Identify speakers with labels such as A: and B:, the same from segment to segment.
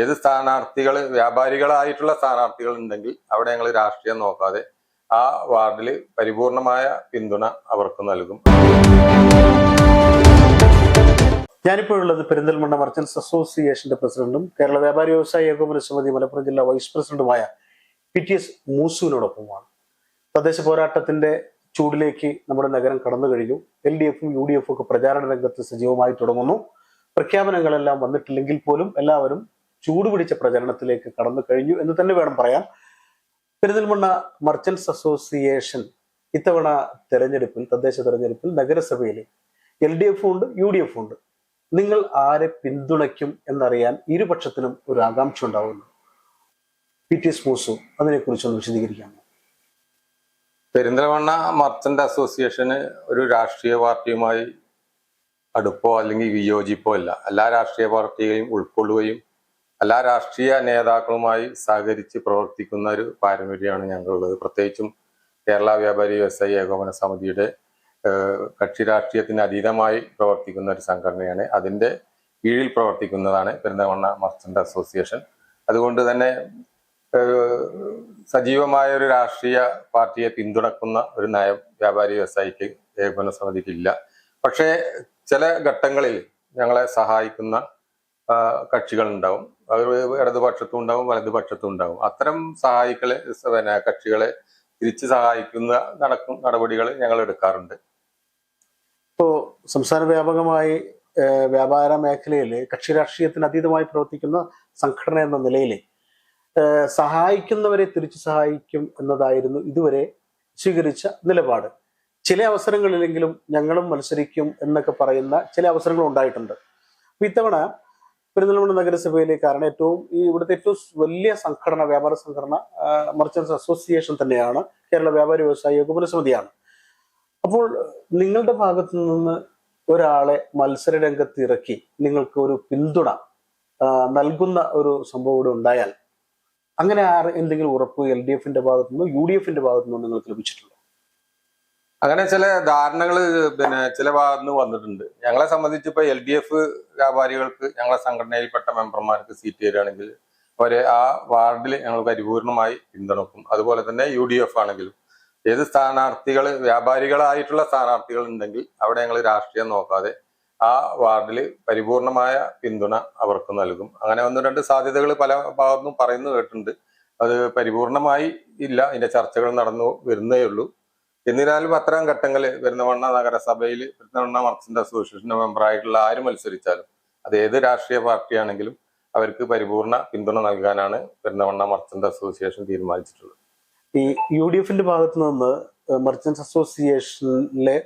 A: ഏത് സ്ഥാനാർത്ഥികൾ വ്യാപാരികളായിട്ടുള്ള സ്ഥാനാർത്ഥികൾ ഉണ്ടെങ്കിൽ അവിടെ ഞങ്ങൾ രാഷ്ട്രീയം നോക്കാതെ ആ വാർഡിൽ പരിപൂർണമായ പിന്തുണ അവർക്ക് നൽകും.
B: ഞാനിപ്പോൾ ഉള്ളത് പെരിന്തൽമണ്ണ മർച്ചൻസ് അസോസിയേഷന്റെ പ്രസിഡന്റും കേരള വ്യാപാരി വ്യവസായ ഏകോപന സമിതി മലപ്പുറം ജില്ലാ വൈസ് പ്രസിഡന്റുമായ പി ടി എസ് മൂസുവിനോടൊപ്പമാണ്. തദ്ദേശ പോരാട്ടത്തിന്റെ ചൂടിലേക്ക് നമ്മുടെ നഗരം കടന്നു കഴിഞ്ഞു. എൽ ഡി എഫും യു ഡി എഫും ഒക്കെ പ്രചാരണ രംഗത്ത് സജീവമായി തുടങ്ങുന്നു. പ്രഖ്യാപനങ്ങളെല്ലാം വന്നിട്ടില്ലെങ്കിൽ പോലും എല്ലാവരും ചൂടുപിടിച്ച പ്രചരണത്തിലേക്ക് കടന്നു കഴിഞ്ഞു എന്ന് തന്നെ വേണം പറയാൻ. പെരിന്തൽമണ്ണ മർച്ചൻസ് അസോസിയേഷൻ ഇത്തവണ തെരഞ്ഞെടുപ്പിൽ തദ്ദേശ തെരഞ്ഞെടുപ്പിൽ നഗരസഭയിൽ എൽ ഡി എഫ് ഉണ്ട് യു ഡി എഫ് ഉണ്ട്. നിങ്ങൾ ആരെ പിന്തുണയ്ക്കും എന്നറിയാൻ ഇരുപക്ഷത്തിനും ഒരു ആകാംക്ഷ ഉണ്ടാവുന്നു. പി ടി എസ് മൂസു അതിനെക്കുറിച്ചൊന്ന് വിശദീകരിക്കാമോ
A: പെരിന്തൽമണ്ണ മർച്ചന്റ് അസോസിയേഷന് ഒരു രാഷ്ട്രീയ പാർട്ടിയുമായി അടുപ്പോ അല്ലെങ്കിൽ വിയോജിപ്പോ ഇല്ല. എല്ലാ രാഷ്ട്രീയ പാർട്ടികളെയും ഉൾക്കൊള്ളുകയും എല്ലാ രാഷ്ട്രീയ നേതാക്കളുമായി സഹകരിച്ച് പ്രവർത്തിക്കുന്ന ഒരു പാരമ്പര്യമാണ് ഞങ്ങളുള്ളത്. പ്രത്യേകിച്ചും കേരള വ്യാപാരി വ്യവസായി ഏകോപന സമിതിയുടെ കക്ഷി രാഷ്ട്രീയത്തിന് അതീതമായി പ്രവർത്തിക്കുന്ന ഒരു സംഘടനയാണ്. അതിന്റെ കീഴിൽ പ്രവർത്തിക്കുന്നതാണ് പെരിന്തൽമണ്ണ മർച്ചന്റ് അസോസിയേഷൻ അതുകൊണ്ട് തന്നെ സജീവമായ ഒരു രാഷ്ട്രീയ പാർട്ടിയെ പിന്തുണക്കുന്ന ഒരു നയ വ്യാപാരി വ്യവസായിക്ക് ഏകോപന സമിതിക്കില്ല പക്ഷേ ചില ഘട്ടങ്ങളിൽ ഞങ്ങളെ സഹായിക്കുന്ന ആ, കക്ഷികളുണ്ടാവും. അവർ ഇടതുപക്ഷത്തും ഉണ്ടാവും വലതുപക്ഷത്തും ഉണ്ടാവും. അത്തരം സഹായികളെ പിന്നെ കക്ഷികളെ തിരിച്ച് സഹായിക്കുന്ന നടക്കും നടപടികൾ ഞങ്ങൾ എടുക്കാറുണ്ട്.
B: ഇപ്പോ സംസ്ഥാന വ്യാപകമായി വ്യാപാര മേഖലയിൽ കക്ഷി രാഷ്ട്രീയത്തിന് അതീതമായി പ്രവർത്തിക്കുന്ന സംഘടന എന്ന നിലയിൽ സഹായിക്കുന്നവരെ തിരിച്ചു സഹായിക്കും എന്നതായിരുന്നു ഇതുവരെ സ്വീകരിച്ച നിലപാട്. ചില അവസരങ്ങളിലെങ്കിലും ഞങ്ങളും മത്സരിക്കും എന്നൊക്കെ പറയുന്ന ചില അവസരങ്ങൾ ഉണ്ടായിട്ടുണ്ട്. ഇത്തവണ പെരുന്തൽമണ്ണ നഗരസഭയിലെ കാരണം ഏറ്റവും ഈ ഇവിടുത്തെ ഏറ്റവും വലിയ സംഘടന വ്യാപാര സംഘടന മർച്ചൻസ് അസോസിയേഷൻ തന്നെയാണ്. കേരള വ്യാപാരി വ്യവസായ ഏകോപന സമിതിയാണ്. അപ്പോൾ നിങ്ങളുടെ ഭാഗത്തു നിന്ന് ഒരാളെ മത്സര രംഗത്ത് ഇറക്കി നിങ്ങൾക്ക് ഒരു പിന്തുണ നൽകുന്ന ഒരു സംഭവം ഇവിടെ ഉണ്ടായാൽ അങ്ങനെ എന്തെങ്കിലും ഉറപ്പ് എൽ ഡി എഫിന്റെ ഭാഗത്തു നിന്നോ യു ഡി എഫിന്റെ ഭാഗത്തു നിന്നോ നിങ്ങൾക്ക് ലഭിച്ചിട്ടുണ്ടോ?
A: അങ്ങനെ ചില ധാരണകൾ പിന്നെ ചില ഭാഗത്ത് നിന്ന് വന്നിട്ടുണ്ട്. ഞങ്ങളെ സംബന്ധിച്ച് ഇപ്പൊ എൽ ഡി എഫ് വ്യാപാരികൾക്ക് ഞങ്ങളെ സംഘടനയിൽപ്പെട്ട മെമ്പർമാർക്ക് സീറ്റ് തരികയാണെങ്കിൽ അവരെ ആ വാർഡിൽ ഞങ്ങൾ പരിപൂർണമായി പിന്തുണക്കും. അതുപോലെ തന്നെ യു ഡി എഫ് ആണെങ്കിലും ഏത് സ്ഥാനാർത്ഥികൾ വ്യാപാരികളായിട്ടുള്ള സ്ഥാനാർത്ഥികൾ ഉണ്ടെങ്കിൽ അവിടെ ഞങ്ങൾ രാഷ്ട്രീയം നോക്കാതെ ആ വാർഡിൽ പരിപൂർണമായ പിന്തുണ അവർക്ക് നൽകും. അങ്ങനെ ഒന്ന് രണ്ട് സാധ്യതകൾ പല ഭാഗത്തും പറയുന്നു കേട്ടിട്ടുണ്ട്. അത് പരിപൂർണമായി ഇല്ല. അതിന്റെ ചർച്ചകൾ നടന്നു വരുന്നേ ഉള്ളൂ. എന്നിരുന്നാലും അത്തരം ഘട്ടങ്ങളിൽ പെരുന്നവണ്ണ നഗരസഭയിൽ പെരുന്നവണ്ണ മർച്ചന്റ് അസോസിയേഷന്റെ മെമ്പറായിട്ടുള്ള ആര് മത്സരിച്ചാലും അത് ഏത് രാഷ്ട്രീയ പാർട്ടിയാണെങ്കിലും അവർക്ക് പരിപൂർണ പിന്തുണ നൽകാനാണ് പെരുന്നവണ്ണ മർച്ചന്റ് അസോസിയേഷൻ തീരുമാനിച്ചിട്ടുള്ളത്.
B: ഈ യു ഡി എഫിന്റെ ഭാഗത്തു നിന്ന് മർച്ചന്റ്സ് അസോസിയേഷനിലെ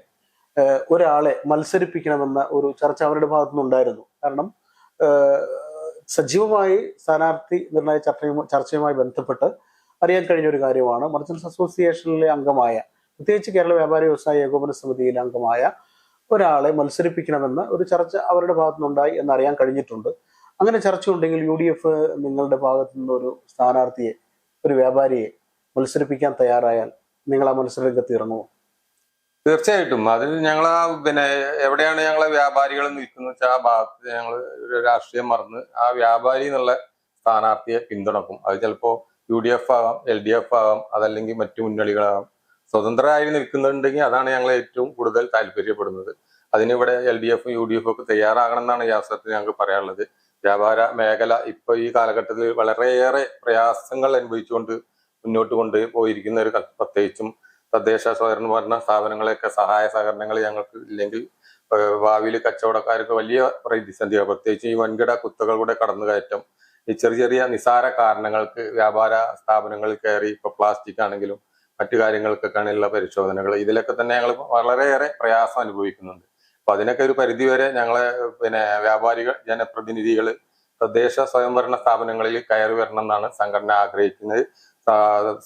B: ഒരാളെ മത്സരിപ്പിക്കണമെന്ന ഒരു ചർച്ച അവരുടെ ഭാഗത്തു നിന്നുണ്ടായിരുന്നു കാരണം സജീവമായി സ്ഥാനാർത്ഥി നിർണയ ചർച്ചയുമായി ബന്ധപ്പെട്ട് അറിയാൻ കഴിഞ്ഞ ഒരു കാര്യമാണ്. മർച്ചന്റ്സ് അസോസിയേഷനിലെ അംഗമായ പ്രത്യേകിച്ച് കേരള വ്യാപാരി വ്യവസായ ഏകോപന സമിതിയിലെ അംഗമായ ഒരാളെ മത്സരിപ്പിക്കണമെന്ന് ഒരു ചർച്ച അവരുടെ ഭാഗത്തു നിന്നുണ്ടായി എന്നറിയാൻ കഴിഞ്ഞിട്ടുണ്ട്. അങ്ങനെ ചർച്ച ഉണ്ടെങ്കിൽ യു ഡി എഫ് നിങ്ങളുടെ ഭാഗത്തു നിന്ന് ഒരു സ്ഥാനാർത്ഥിയെ ഒരു വ്യാപാരിയെ മത്സരിപ്പിക്കാൻ തയ്യാറായാൽ നിങ്ങൾ ആ മത്സരരംഗത്ത് ഇറങ്ങുമോ?
A: തീർച്ചയായിട്ടും. അതിൽ ഞങ്ങൾ ആ പിന്നെ എവിടെയാണ് ഞങ്ങളെ വ്യാപാരികൾ നിൽക്കുന്നത് വെച്ചാൽ ആ ഭാഗത്ത് ഞങ്ങൾ രാഷ്ട്രീയം മറന്ന് ആ വ്യാപാരി എന്നുള്ള സ്ഥാനാർത്ഥിയെ പിന്തുണക്കും. അത് ചിലപ്പോൾ യു ഡി എഫ് ആകാം എൽ ഡി എഫ് ആകാം അതല്ലെങ്കിൽ മറ്റു മുന്നണികളാകാം സ്വതന്ത്രരായി നിൽക്കുന്നുണ്ടെങ്കിൽ അതാണ് ഞങ്ങൾ ഏറ്റവും കൂടുതൽ താല്പര്യപ്പെടുന്നത്. അതിനിവിടെ എൽ ഡി എഫും യു ഡി എഫും ഒക്കെ തയ്യാറാകണം എന്നാണ് അവസരത്തിൽ ഞങ്ങൾക്ക് പറയാനുള്ളത്. വ്യാപാര മേഖല ഇപ്പൊ ഈ കാലഘട്ടത്തിൽ വളരെയേറെ പ്രയാസങ്ങൾ അനുഭവിച്ചുകൊണ്ട് മുന്നോട്ട് കൊണ്ട് പോയിരിക്കുന്ന ഒരു പ്രത്യേകിച്ചും തദ്ദേശ സ്വയംഭരണ ഭരണ സ്ഥാപനങ്ങളെയൊക്കെ സഹായ സഹകരണങ്ങൾ ഞങ്ങൾക്ക് ഇല്ലെങ്കിൽ ഭാവിയിൽ കച്ചവടക്കാർക്ക് വലിയ പ്രതിസന്ധിയാണ് പ്രത്യേകിച്ച് ഈ വൻകിട കുത്തകളുടെ കടന്നുകയറ്റം ഈ ചെറിയ ചെറിയ നിസാര കാരണങ്ങൾക്ക് വ്യാപാര സ്ഥാപനങ്ങളിൽ കയറി ഇപ്പൊ പ്ലാസ്റ്റിക് ആണെങ്കിലും മറ്റു കാര്യങ്ങൾക്കൊക്കെയാണുള്ള പരിശോധനകൾ. ഇതിലൊക്കെ തന്നെ ഞങ്ങൾ വളരെയേറെ പ്രയാസം അനുഭവിക്കുന്നുണ്ട്. അപ്പൊ അതിനൊക്കെ ഒരു പരിധിവരെ ഞങ്ങളെ പിന്നെ വ്യാപാരികൾ ജനപ്രതിനിധികൾ തദ്ദേശ സ്വയംഭരണ സ്ഥാപനങ്ങളിൽ കയറി വരണം എന്നാണ് സംഘടന ആഗ്രഹിക്കുന്നത്.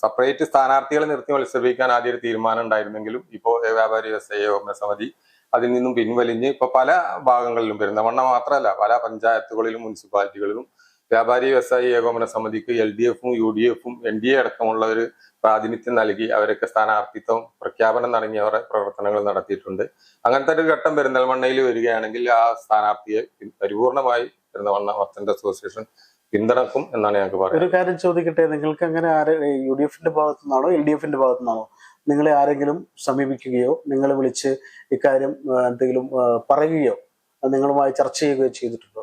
A: സെപ്പറേറ്റ് സ്ഥാനാർത്ഥികളെ നിർത്തി മത്സരിപ്പിക്കാൻ ആദ്യം ഒരു തീരുമാനം ഉണ്ടായിരുന്നെങ്കിലും ഇപ്പോ വ്യാപാരി വ്യവസായ ഏകോപന സമിതി അതിൽ നിന്നും പിൻവലിഞ്ഞ് ഇപ്പൊ പല ഭാഗങ്ങളിലും പെരുന്തമണ്ണ മാത്രമല്ല പല പഞ്ചായത്തുകളിലും മുനിസിപ്പാലിറ്റികളിലും വ്യാപാരി വ്യവസായി ഏകോപന സമിതിക്ക് എൽ ഡി എഫും യു ഡി എഫും എൻ ഡി എ അടക്കമുള്ള ഒരു പ്രാതിനിധ്യം നൽകി അവരൊക്കെ സ്ഥാനാർത്ഥിത്വം പ്രഖ്യാപനം തുടങ്ങിയവരെ പ്രവർത്തനങ്ങൾ നടത്തിയിട്ടുണ്ട്. അങ്ങനത്തെ ഒരു ഘട്ടം പെരിന്തൽമണ്ണയിൽ വരികയാണെങ്കിൽ ആ സ്ഥാനാർത്ഥിയെ പരിപൂർണമായി പെരുന്തൽമണ്ണ മർച്ചന്റ് അസോസിയേഷൻ പിന്തുണക്കും എന്നാണ് ഞങ്ങൾക്ക് പറയുന്നത്
B: ഒരു കാര്യം ചോദിക്കട്ടെ നിങ്ങൾക്ക് അങ്ങനെ ആരെ യു ഡി എഫിന്റെ ഭാഗത്തു നിന്നാണോ എൽ ഡി എഫിന്റെ ഭാഗത്തു നിന്നാണോ നിങ്ങളെ ആരെങ്കിലും സമീപിക്കുകയോ നിങ്ങളെ വിളിച്ച് ഇക്കാര്യം എന്തെങ്കിലും പറയുകയോ നിങ്ങളുമായി ചർച്ച ചെയ്യുകയോ ചെയ്തിട്ടുണ്ടോ?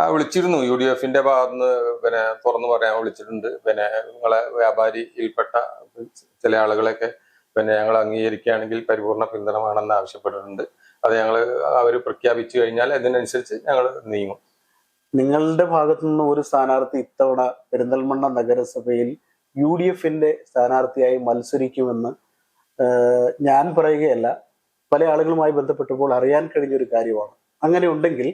A: ആ വിളിച്ചിരുന്നു. യു ഡി എഫിന്റെ ഭാഗത്തുനിന്ന് പിന്നെ തുറന്നു പറയാൻ വിളിച്ചിട്ടുണ്ട്. പിന്നെ നിങ്ങളെ വ്യാപാരിയിൽപ്പെട്ട ചില ആളുകളൊക്കെ പിന്നെ ഞങ്ങൾ അംഗീകരിക്കുകയാണെങ്കിൽ പരിപൂർണ പിന്തുണമാണെന്ന് ആവശ്യപ്പെട്ടിട്ടുണ്ട്. അത് ഞങ്ങൾ അവർ പ്രഖ്യാപിച്ചു കഴിഞ്ഞാൽ അതിനനുസരിച്ച് ഞങ്ങൾ നീങ്ങും.
B: നിങ്ങളുടെ ഭാഗത്തു നിന്ന് ഒരു സ്ഥാനാർത്ഥി ഇത്തവണ പെരിന്തൽമണ്ണ നഗരസഭയിൽ യു ഡി എഫിന്റെ സ്ഥാനാർത്ഥിയായി മത്സരിക്കുമെന്ന് ഞാൻ പറയുകയല്ല പല ആളുകളുമായി ബന്ധപ്പെട്ടപ്പോൾ അറിയാൻ കഴിഞ്ഞ ഒരു കാര്യമാണ്. അങ്ങനെ ഉണ്ടെങ്കിൽ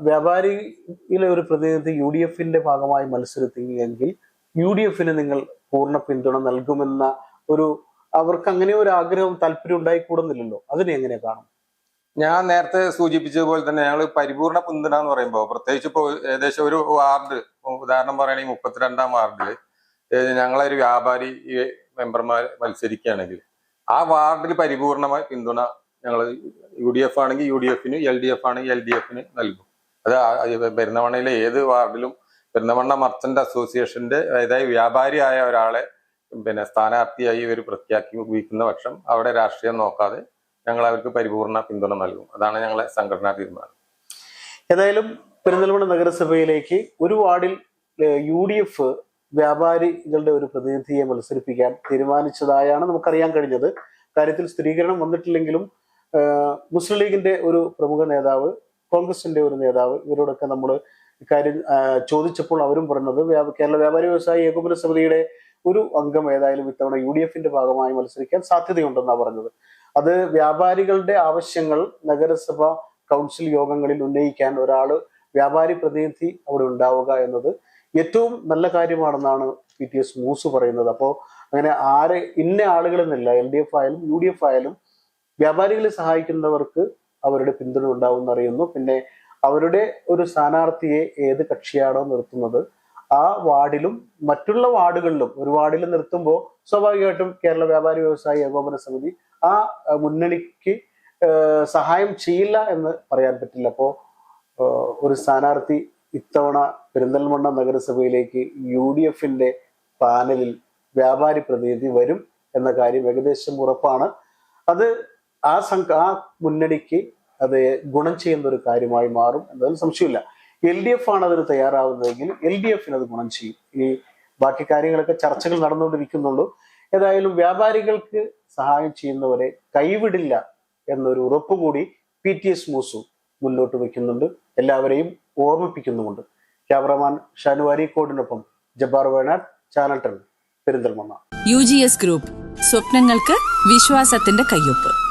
B: വ്യാപാരിയിലെ ഒരു പ്രതിനിധി യു ഡി എഫിന്റെ ഭാഗമായി മത്സരത്തിയെങ്കിൽ യു ഡി എഫിന് നിങ്ങൾ പൂർണ പിന്തുണ നൽകുമെന്ന ഒരു അവർക്ക് അങ്ങനെ ഒരു ആഗ്രഹം താല്പര്യം ഉണ്ടായിക്കൂടുന്നില്ലല്ലോ. അതിനെ എങ്ങനെ കാണും?
A: ഞാൻ നേരത്തെ സൂചിപ്പിച്ചതുപോലെ തന്നെ ഞങ്ങൾ പരിപൂർണ പിന്തുണ എന്ന് പറയുമ്പോൾ പ്രത്യേകിച്ച് ഇപ്പോൾ ഏകദേശം ഒരു വാർഡ് ഉദാഹരണം പറയുകയാണെങ്കിൽ മുപ്പത്തിരണ്ടാം വാർഡിൽ ഞങ്ങളൊരു വ്യാപാരി മെമ്പർമാർ മത്സരിക്കുകയാണെങ്കിൽ ആ വാർഡിൽ പരിപൂർണമായ പിന്തുണ ഞങ്ങൾ യു ഡി എഫ് ആണെങ്കിൽ യു ഡി എഫിന് എൽ ഡി എഫ് ആണെങ്കിൽ എൽ ഡി എഫിന് നൽകും. അത് പെരുന്നവണ്ണയിലെ ഏത് വാർഡിലും പെരുന്നവണ്ണ മർച്ചന്റ് അസോസിയേഷന്റെ അതായത് വ്യാപാരിയായ ഒരാളെ പിന്നെ സ്ഥാനാർത്ഥിയായി ഇവർ പ്രഖ്യാപിക്കുന്ന പക്ഷം അവിടെ രാഷ്ട്രീയം നോക്കാതെ ഞങ്ങൾ അവർക്ക് പരിപൂർണ പിന്തുണ നൽകും. അതാണ് ഞങ്ങളെ സംഘടനാ തീരുമാനം.
B: ഏതായാലും പെരിന്തൽമണ്ണ നഗരസഭയിലേക്ക് ഒരു വാർഡിൽ യു ഡി എഫ് വ്യാപാരികളുടെ ഒരു പ്രതിനിധിയെ മത്സരിപ്പിക്കാൻ തീരുമാനിച്ചതായാണ് നമുക്കറിയാൻ കഴിഞ്ഞത്. കാര്യത്തിൽ സ്ഥിരീകരണം വന്നിട്ടില്ലെങ്കിലും മുസ്ലിം ലീഗിന്റെ ഒരു പ്രമുഖ നേതാവ് കോൺഗ്രസിന്റെ ഒരു നേതാവ് ഇവരോടൊക്കെ നമ്മൾ ഇക്കാര്യം ചോദിച്ചപ്പോൾ അവരും പറഞ്ഞത് കേരള വ്യാപാരി വ്യവസായി ഏകോപന സമിതിയുടെ ഒരു അംഗം ഏതായാലും ഇത്തവണ യു ഡി എഫിന്റെ ഭാഗമായി മത്സരിക്കാൻ സാധ്യതയുണ്ടെന്നാണ് പറഞ്ഞത്. അത് വ്യാപാരികളുടെ ആവശ്യങ്ങൾ നഗരസഭ കൗൺസിൽ യോഗങ്ങളിൽ ഉന്നയിക്കാൻ ഒരാൾ വ്യാപാരി പ്രതിനിധി അവിടെ ഉണ്ടാവുക എന്നത് ഏറ്റവും നല്ല കാര്യമാണെന്നാണ് പി ടി എസ് മൂസ് പറയുന്നത്. അപ്പോൾ അങ്ങനെ ആരെ ഇന്ന ആളുകളെന്നില്ല എൽ ഡി എഫ് ആയാലും യു ഡി എഫ് ആയാലും വ്യാപാരികളെ സഹായിക്കുന്നവർക്ക് അവരുടെ പിന്തുണ ഉണ്ടാവും എന്നറിയുന്നു പിന്നെ അവരുടെ ഒരു സ്ഥാനാർത്ഥിയെ ഏത് കക്ഷിയാണോ നിർത്തുന്നത് ആ വാർഡിലും മറ്റുള്ള വാർഡുകളിലും ഒരു വാർഡിൽ നിർത്തുമ്പോൾ സ്വാഭാവികമായിട്ടും കേരള വ്യാപാരി വ്യവസായി ഏകോപന സമിതി ആ മുന്നണിക്ക് സഹായം ചെയ്യില്ല എന്ന് പറയാൻ പറ്റില്ല. അപ്പോ ഒരു സ്ഥാനാർത്ഥി ഇത്തവണ പെരിന്തൽമണ്ണ നഗരസഭയിലേക്ക് യു ഡി എഫിന്റെ പാനലിൽ വ്യാപാരി പ്രതിനിധി വരും എന്ന കാര്യം ഏകദേശം ഉറപ്പാണ്. അത് ആ സംഘ ആ മുന്നണിക്ക് അത് ഗുണം ചെയ്യുന്ന ഒരു കാര്യമായി മാറും എന്നതിൽ സംശയമില്ല. എൽ ഡി എഫ് ആണ് അതിന് തയ്യാറാവുന്നതെങ്കിൽ എൽ ഡി എഫിന് അത് ഗുണം ചെയ്യും. ഈ ബാക്കി കാര്യങ്ങളൊക്കെ ചർച്ചകൾ നടന്നുകൊണ്ടിരിക്കുന്നുള്ളൂ. ഏതായാലും വ്യാപാരികൾക്ക് സഹായം ചെയ്യുന്നവരെ കൈവിടില്ല എന്നൊരു ഉറപ്പ് കൂടി പി ടി എസ് മൂസു മുന്നോട്ട് വയ്ക്കുന്നുണ്ട്. എല്ലാവരെയും ഓർമ്മിപ്പിക്കുന്നുമുണ്ട്. ക്യാമറമാൻ ഷാനുവാരി കോടിനൊപ്പം Jabbar Venad channel ten Perinthalmanna.
C: U G S group സ്വപ്നങ്ങൾക്ക് വിശ്വാസത്തിന്റെ കയ്യൊപ്പ്.